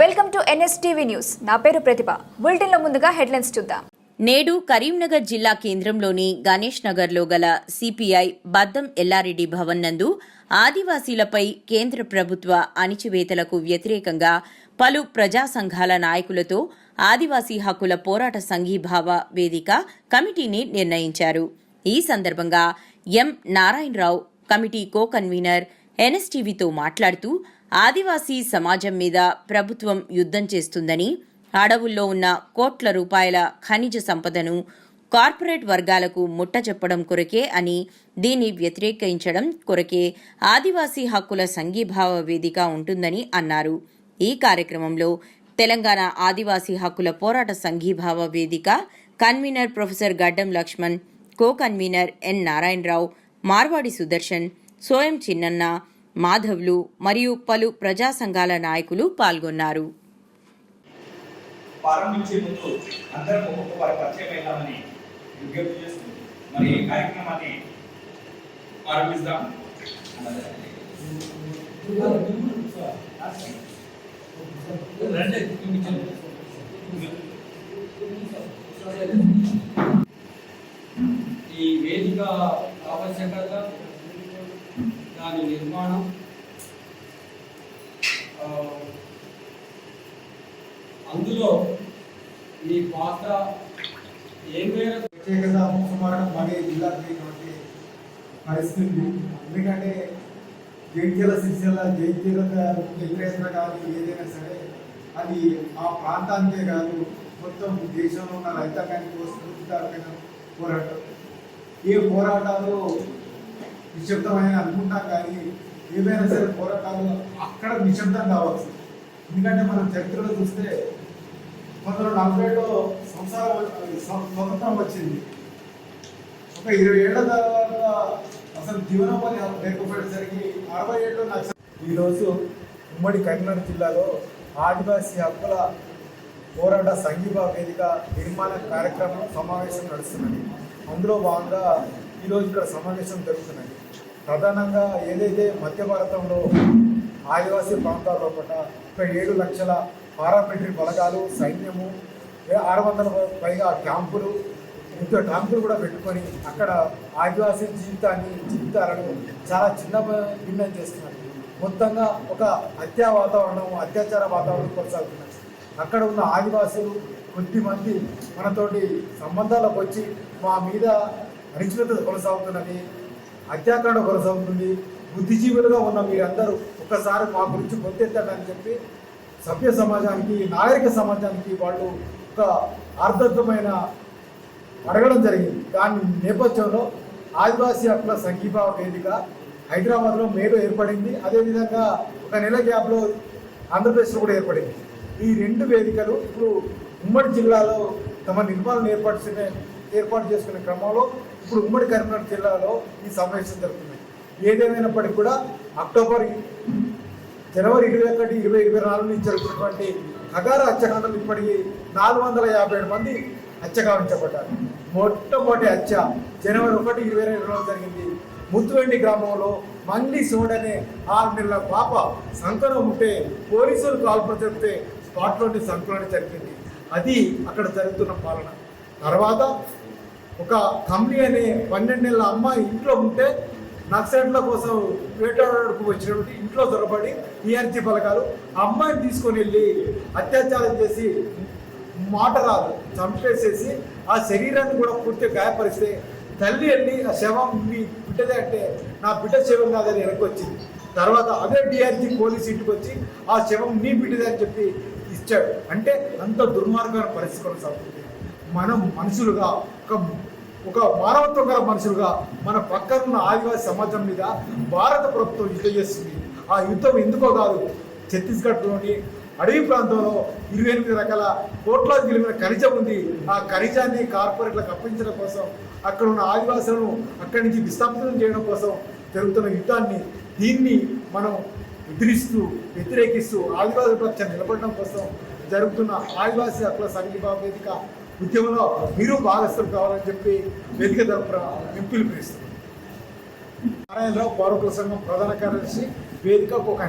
Welcome to NSTV news. నా పేరు ప్రతిభ. బులెటిన్లో ముందుగా హెడ్లైన్స్ చూద్దాం. నేడు కరీంనగర్ జిల్లా కేంద్రంలోని గణేష్ నగర్లో గల సిపిఐ బద్దం ఎల్లారెడ్డి భవన్ నందు ఆదివాసీలపై కేంద్ర ప్రభుత్వ అణిచివేతలకు వ్యతిరేకంగా పలు ప్రజా సంఘాల నాయకులతో ఆదివాసీ హక్కుల పోరాట సంఘీభావ వేదిక కమిటీని నిర్ణయించారు. ఈ సందర్భంగా M Narayana Rao committee co convener ఎన్ఎస్టీవీతో మాట్లాడుతూ ఆదివాసీ సమాజం మీద ప్రభుత్వం యుద్ధం చేస్తుందని అడవుల్లో ఉన్న కోట్ల రూపాయల ఖనిజ సంపదను కార్పొరేట్ వర్గాలకు ముట్టజెప్పడం కొరకే అని దీన్ని వ్యతిరేకించడం కొరకే ఆదివాసీ హక్కుల సంఘీభావ వేదిక ఉంటుందని అన్నారు. ఈ కార్యక్రమంలో తెలంగాణ ఆదివాసీ హక్కుల పోరాట సంఘీభావ వేదిక convener professor Gaddam Laxman co convener N Narayana Rao Marwadi Sudarshan Soyam Chinnanna మాధవ్లు మరియు పలు ప్రజా సంఘాల నాయకులు పాల్గొన్నారు. ప్రారంభించే ముందు అందరం ఒక్కొక్క వారి పరిచయం విజ్ఞప్తి చేస్తూ మరి ఈ కార్యక్రమాన్ని ప్రారంభిస్తాం ఈ వేదిక ఆవశ్యకత దాని నిర్మాణం అందులో మీ పాత్ర ఏం మేరకు ప్రత్యేకత ముఖ్యమైన మన జిల్లాకు పరిస్థితి. ఎందుకంటే జైత్యాల శిక్షల జైత్యాల వ్యతిరేకత కానీ ఏదైనా సరే అది ఆ ప్రాంతానికే కాదు మొత్తం దేశంలో ఉన్న రైతాంగానికి స్ఫూర్తిదారకమైన పోరాటం. ఈ పోరాటాలు నిశ్శబ్దమైన అనుకుంటాం కానీ ఏదైనా సరే పోరాటాలు అక్కడ నిశ్శబ్దం కావచ్చు. ఎందుకంటే మనం చరిత్రలో చూస్తే పంతొమ్మిది నలభైలో సంసారం స్వతంత్రం వచ్చింది. ఒక ఇరవై ఏళ్ళ తర్వాత అసలు జీవనోపాధి లేకపోయేసరికి అరవై ఏళ్ళు నాకు ఈరోజు ఉమ్మడి కరీంనగర్ జిల్లాలో ఆదివాసీ హక్కుల పోరాట సంఘీభ వేదిక నిర్మాణ కార్యక్రమం సమావేశం నడుస్తున్నది. అందులో భాగంగా ఈరోజు ఇక్కడ సమావేశం జరుగుతున్నది. ప్రధానంగా ఏదైతే మధ్య భారతంలో ఆదివాసీ ప్రాంతాల్లో లోపల ఒక ఏడు లక్షల పారామిలిటరీ బలగాలు సైన్యము ఆరు వందల పైగా క్యాంపులు ఇంత ట్యాంకులు కూడా పెట్టుకొని అక్కడ ఆదివాసీ జీవితాన్ని జీవితాలను చాలా చిన్న భిన్నం చేస్తున్నారు. మొత్తంగా ఒక హత్యా వాతావరణం అత్యాచార వాతావరణం కొనసాగుతున్నది. అక్కడ ఉన్న ఆదివాసులు కొద్దిమంది మనతోటి సంబంధాలకు వచ్చి మా మీద అరిచినత కొనసాగుతున్నది. హత్యాకాండ కొనసాగుతుంది బుద్ధిజీవులుగా ఉన్న మీరందరూ ఒక్కసారి మా గురించి గొంతెత్తాడని చెప్పి సభ్య సమాజానికి నాగరిక సమాజానికి వాళ్ళు ఒక ఆర్థికమైన అడగడం జరిగింది. దాని నేపథ్యంలో ఆదివాసీ హక్కుల సంఘీభావ వేదిక హైదరాబాద్లో మేలో ఏర్పడింది. అదేవిధంగా ఒక నెల గ్యాప్లో ఆంధ్రప్రదేశ్లో కూడా ఏర్పడింది. ఈ రెండు వేదికలు ఇప్పుడు ఉమ్మడి జిల్లాలో తమ నిర్మాణం ఏర్పాటు ఏర్పాటు చేసుకునే క్రమంలో ఇప్పుడు ఉమ్మడి కరీంనగర్ జిల్లాలో ఈ సమావేశం జరుగుతుంది. ఏదేమైనప్పటికీ కూడా అక్టోబర్ జనవరి ఇరవై ఒకటి ఇరవై ఇరవై నాలుగు నుంచి జరుగుతున్నటువంటి అగార హత్యాకాండలు ఇప్పటికీ నాలుగు వందల యాభై ఏడు మంది హత్య గావించబడ్డారు మొట్టమొదటి హత్య జనవరి ఒకటి ఇరవై ఇరవై నాలుగు జరిగింది. ముత్తువెండి గ్రామంలో మంది సోడనే ఆరు నెలల పాప సంకలం ఉంటే పోలీసులు కాల్పులు చెప్తే స్పాట్లోని సంకలనం జరిగింది అది అక్కడ జరుగుతున్న పాలన. తర్వాత ఒక కమ్మి అనే పన్నెండు నెలల అమ్మాయి ఇంట్లో ఉంటే నక్సలైట్ల కోసం వేటాడకు వచ్చినటువంటి ఇంట్లో దొరబడి ఈఆర్జీ పలకాలు ఆ అమ్మాయిని తీసుకొని వెళ్ళి అత్యాచారం చేసి మాట రాదు చంపేసేసి ఆ శరీరాన్ని కూడా పూర్తిగా గాయపరిస్తే తల్లి వెళ్ళి ఆ శవం మీ బిడ్డదే అంటే నా బిడ్డ శవం కాదని వెనక్కి వచ్చింది. తర్వాత అదే డిఆర్జీ పోలీస్ ఇంటికి వచ్చి ఆ శవం నీ బిడ్డదే అని చెప్పి ఇచ్చాడు. అంటే అంత దుర్మార్గమైన పరిస్థితి కొనసాగుతుంది. మనం మనుషులుగా ఒక ఒక మానవత్వం గల మనుషులుగా మన పక్కనున్న ఆదివాసీ సమాజం మీద భారత ప్రభుత్వం యుద్ధం చేస్తుంది. ఆ యుద్ధం ఎందుకో కాదు. ఛత్తీస్గఢ్లోని అడవి ప్రాంతంలో ఇరవై ఎనిమిది రకాల కోట్లాది విలువైన ఖనిజం ఉంది. ఆ ఖనిజాన్ని కార్పొరేట్లకు అప్పించడం కోసం అక్కడ ఉన్న ఆదివాసులను అక్కడి నుంచి విస్థాపితం చేయడం కోసం జరుగుతున్న యుద్ధాన్ని దీన్ని మనం ఎదిరిస్తూ వ్యతిరేకిస్తూ ఆదివాసుల పక్ష నిలబడడం కోసం జరుగుతున్న ఆదివాసీ హక్కుల సంఘీభావ వేదిక ఉద్యమంలో మీరు భాగస్థులు కావాలని చెప్పి వేదిక తరపున మేము పిలుపునిస్తున్నాం నారాయణరావు పౌరకుల సంఘం ప్రధాన కార్యదర్శి వేదిక ఒక